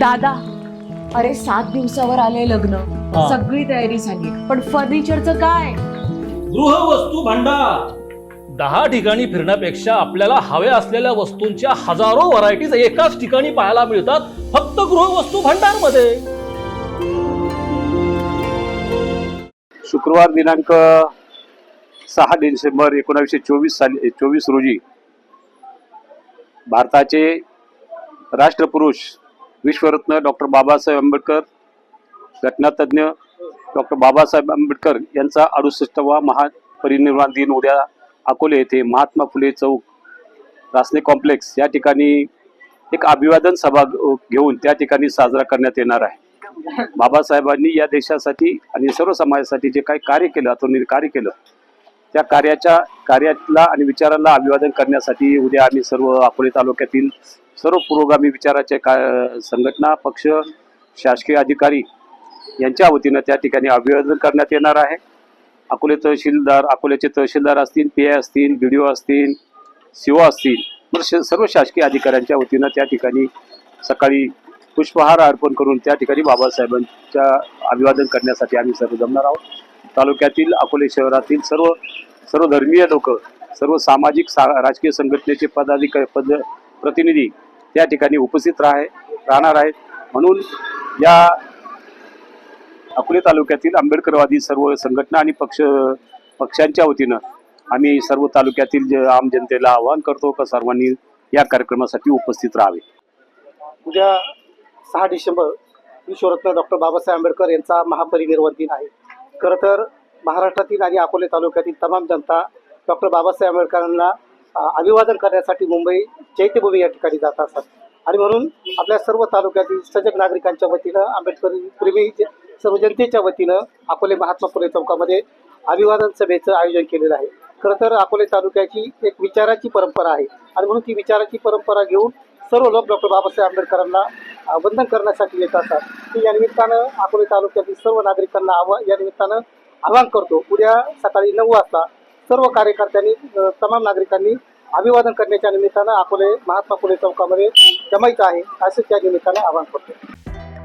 दादा अरे सात दिवसावर आले लग्न. हा. सगळी तयारी झाली. पण फर्निचरचं काय? गृहवस्तू भांडार. दहा ठिकाणी फिरण्यापेक्षा आपल्याला हव्या असलेल्या वस्तूंच्या हजारो व्हरायटीज एकाच ठिकाणी पाहायला मिळतात फक्त गृहवस्तू भांडारमध्ये शुक्रवार दिनांक सहा डिसेंबर एकोणावीसशे चोवीस साली चोवीस रोजी भारताचे राष्ट्रपुरुष विश्वरत्न डॉक्टर बाबासाहेब आंबेडकर घटनातज्ञ डॉक्टर बाबासाहेब आंबेडकर यांचा अडुसष्टवा महापरिनिर्वाण दिन उद्या अकोले येथे महात्मा फुले चौक रासने कॉम्प्लेक्स या ठिकाणी एक अभिवादन सभा घेऊन त्या ठिकाणी साजरा करण्यात येणार आहे. बाबासाहेबांनी या देशासाठी आणि सर्व समाजासाठी जे काही कार्य केलं अतुलनीय कार्य केलं त्या कार्याच्या कार्याला आणि विचाराला अभिवादन करण्यासाठी उद्या आम्ही सर्व अकोले तालुक्यातील सर्व पुरोगामी विचाराचे का संघटना पक्ष शासकीय अधिकारी यांच्या वतीनं त्या ठिकाणी अभिवादन करण्यात येणार आहे. अकोले तहसीलदार अकोल्याचे तहसीलदार असतील पी आय असतील बी डी ओ असतील सी असतील तर श- सर्व शासकीय अधिकाऱ्यांच्या वतीनं त्या ठिकाणी सकाळी पुष्पहार अर्पण करून त्या ठिकाणी बाबासाहेबांच्या अभिवादन करण्यासाठी आम्ही सर्व जमणार आहोत. तालुक्यातील अकोले शहरातील सर्व सर्व धर्मीय लोक सर्व सामाजिक सा राजकीय संघटनेचे पदाधिकारी पद प्रतिनिधी त्या ठिकाणी उपस्थित राहे राहणार आहेत. म्हणून या अकोले तालुक्यातील आंबेडकरवादी सर्व संघटना आणि पक्ष पक्षांच्या वतीनं आम्ही सर्व तालुक्यातील जे आम जनतेला आवाहन करतो का सर्वांनी या कार्यक्रमासाठी उपस्थित राहावे. उद्या सहा डिसेंबर विश्वरत्न डॉक्टर बाबासाहेब आंबेडकर यांचा महापरिनिर्वाण दिन आहे. खरं तर महाराष्ट्रातील आणि अकोले तालुक्यातील तमाम जनता डॉक्टर बाबासाहेब आंबेडकरांना अभिवादन करण्यासाठी मुंबई चैत्यभूमी या ठिकाणी जात असतात. आणि म्हणून आपल्या सर्व तालुक्यातील सजग नागरिकांच्या वतीनं आंबेडकर प्रेमी सर्व जनतेच्या वतीनं अकोले महात्मा फुले चौकामध्ये अभिवादन सभेचं आयोजन केलेलं आहे. खरं तर अकोले तालुक्याची एक विचाराची परंपरा आहे. आणि म्हणून ती विचाराची परंपरा घेऊन सर्व लोक डॉक्टर बाबासाहेब आंबेडकरांना वंदन करण्यासाठी येत असतात. मी या निमित्तानं अकोले तालुक्यातील सर्व नागरिकांना आवा या निमित्तानं आवाहन करतो. उद्या सकाळी नऊ वाजता सर्व कार्यकर्त्यांनी तमाम नागरिकांनी अभिवादन करण्याच्या निमित्तानं अकोले महात्मा फुले चौकामध्ये जमायचं आहे असं त्या निमित्तानं आवाहन करतो.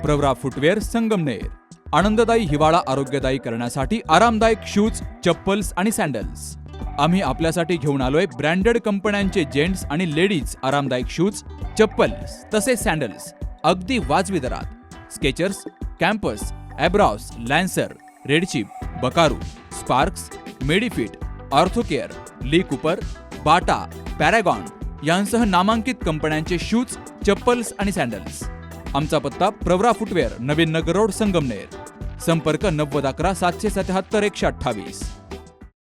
प्रवरा फुटवेअर संगमनेर आनंददायी हिवाळा आरोग्यदायी करण्यासाठी आरामदायक शूज चप्पल्स आणि सँडल्स आम्ही आपल्यासाठी घेऊन आलोय ब्रँडेड कंपन्यांचे जेंट्स आणि लेडीज आरामदायक शूज चप्पल्स तसेच सँडल्स अगदी वाजवी दरात. Skechers Campus Abros Lancer Red Chief Buckaroo Sparx Medifit Orthocare Lee Cooper Bata Paragon यांसह नामांकित कंपन्यांचे शूज चप्पल्स आणि सॅन्डल्स आमचा पत्ता प्रवरा फुटवेअर नवीन नगर रोड संगमनेर. संपर्क नव्वद अकरा सातशे सत्याहत्तर एकशे अठ्ठावीस.